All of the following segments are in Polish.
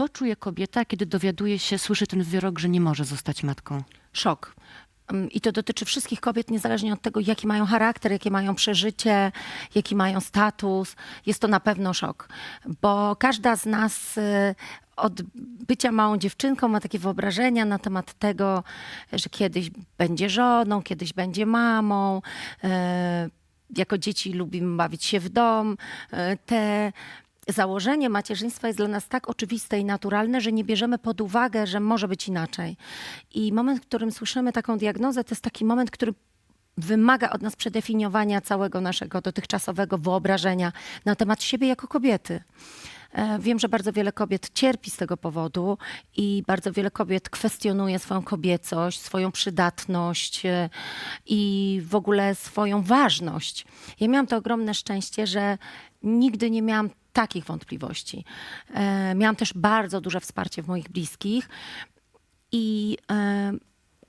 Co czuje kobieta, kiedy dowiaduje się, słyszy ten wyrok, że nie może zostać matką? szok. Ym, I to dotyczy wszystkich kobiet, niezależnie od tego, jaki mają charakter, jakie mają przeżycie, jaki mają status. Jest to na pewno szok, bo każda z nas y, od bycia małą dziewczynką ma takie wyobrażenia na temat tego, że kiedyś będzie żoną, kiedyś będzie mamą. y, Jako dzieci lubimy bawić się w dom. Y, Te założenie macierzyństwa jest dla nas tak oczywiste i naturalne, że nie bierzemy pod uwagę, że może być inaczej. I moment, w którym słyszymy taką diagnozę, to jest taki moment, który wymaga od nas przedefiniowania całego naszego dotychczasowego wyobrażenia na temat siebie jako kobiety. E, Wiem, że bardzo wiele kobiet cierpi z tego powodu i bardzo wiele kobiet kwestionuje swoją kobiecość, swoją przydatność e, i w ogóle swoją ważność. Ja miałam to ogromne szczęście, że nigdy nie miałam takich wątpliwości. E, Miałam też bardzo duże wsparcie w moich bliskich i e,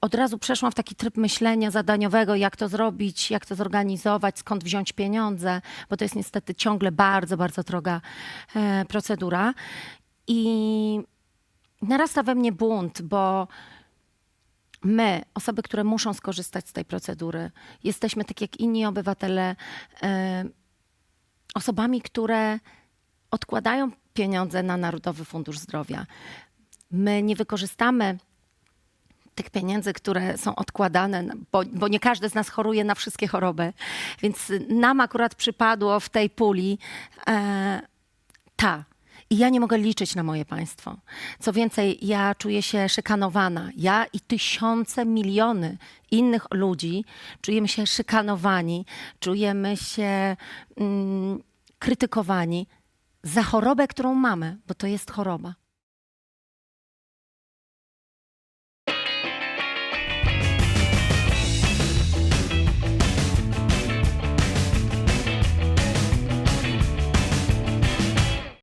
od razu przeszłam w taki tryb myślenia zadaniowego, jak to zrobić, jak to zorganizować, skąd wziąć pieniądze, bo to jest niestety ciągle bardzo, bardzo droga e, procedura. I narasta we mnie bunt, bo my, osoby, które muszą skorzystać z tej procedury, jesteśmy tak jak inni obywatele, e, osobami, które odkładają pieniądze na Narodowy Fundusz Zdrowia. My nie wykorzystamy tych pieniędzy, które są odkładane, bo, bo nie każdy z nas choruje na wszystkie choroby. Więc nam akurat przypadło w tej puli e, ta. I ja nie mogę liczyć na moje państwo. Co więcej, ja czuję się szykanowana. Ja i tysiące, miliony innych ludzi czujemy się szykanowani, czujemy się mm, krytykowani za chorobę, którą mamy, bo to jest choroba.